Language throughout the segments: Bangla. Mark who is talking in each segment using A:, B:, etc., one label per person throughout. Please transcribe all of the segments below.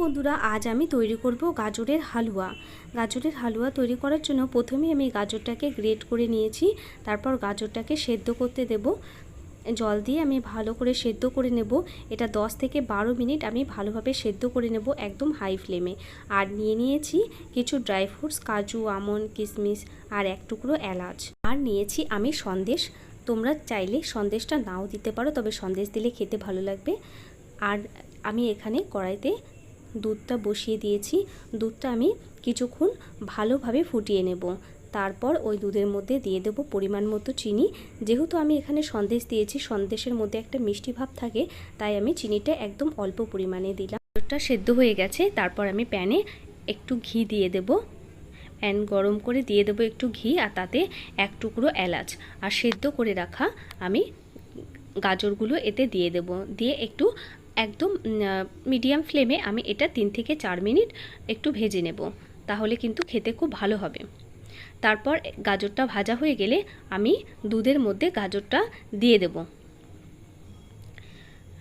A: বন্ধুরা, আজ আমি তৈরি করব গাজরের হালুয়া। গাজরের হালুয়া তৈরি করার জন্য প্রথমে আমি গাজরটাকে গ্রেট করে নিয়েছি, তারপর গাজরটাকে সেদ্ধ করতে দেব। জল দিয়ে আমি ভালো করে সেদ্ধ করে নেব। এটা 10 থেকে বারো মিনিট আমি ভালোভাবে সেদ্ধ করে নেব একদম হাই ফ্লেমে। আর নিয়ে নিয়েছি কিছু ড্রাই ফ্রুটস, কাজু, আমন্ড কিশমিশ আর এক টুকরো এলাচ। আর নিয়েছি আমি সন্দেশ। তোমরা চাইলে সন্দেশটা নাও দিতে পারো, তবে সন্দেশ দিলে খেতে ভালো লাগবে। আর আমি এখানে কড়াইতে দুধটা বসিয়ে দিয়েছি। দুধটা আমি কিছুক্ষণ ভালোভাবে ফুটিয়ে নেব। তারপর ওই দুধের মধ্যে দিয়ে দেবো পরিমাণ মতো চিনি। যেহেতু আমি এখানে সন্দেশ দিয়েছি, সন্দেশের মধ্যে একটা মিষ্টি ভাব থাকে, তাই আমি চিনিটা একদম অল্প পরিমাণে দিলাম। দুধটা সেদ্ধ হয়ে গেছে, তারপর আমি প্যানে একটু ঘি দিয়ে দেবো। প্যান গরম করে দিয়ে দেবো একটু ঘি আর তাতে এক টুকরো এলাচ। আর সেদ্ধ করে রাখা আমি গাজরগুলো এতে দিয়ে দেব। দিয়ে একটু একদম মিডিয়াম ফ্লেমে আমি এটা তিন থেকে চার মিনিট একটু ভেজে নেব, তাহলে কিন্তু খেতে খুব ভালো হবে। তারপর গাজরটা ভাজা হয়ে গেলে আমি দুধের মধ্যে গাজরটা দিয়ে দেব।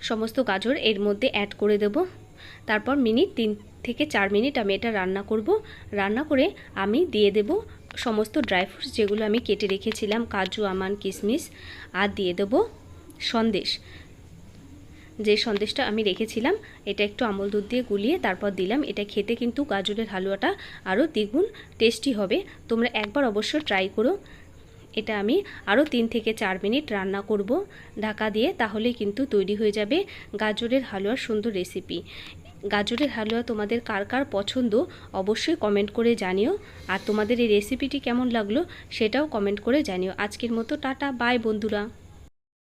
A: সমস্ত গাজর এর মধ্যে অ্যাড করে দেব। তারপর মিনিট তিন থেকে চার মিনিট আমি এটা রান্না করব। রান্না করে আমি দিয়ে দেব সমস্ত ড্রাই ফ্রুটস যেগুলো আমি কেটে রেখেছিলাম, কাজু, আমান কিশমিশ আর দিয়ে দেব সন্দেশ। যে সন্দেশটা আমি রেখেছিলাম, এটা একটু আমল দুধ দিয়ে গুলিয়ে তারপর দিলাম। এটা খেতে কিন্তু গাজরের হালুয়াটা আরও দ্বিগুণ টেস্টি হবে। তোমরা একবার অবশ্য ট্রাই করো। এটা আমি আরও তিন থেকে চার মিনিট রান্না করব ঢাকা দিয়ে তাহলে কিন্তু তৈরি হয়ে যাবে গাজরের হালুয়ার সুন্দর রেসিপি গাজরের হালুয়া তোমাদের কার কার পছন্দ অবশ্যই কমেন্ট করে জানিও। আর তোমাদের এই রেসিপিটি কেমন লাগল সেটাও কমেন্ট করে জানিও। আজকের মতো টাটা বাই বন্ধুরা।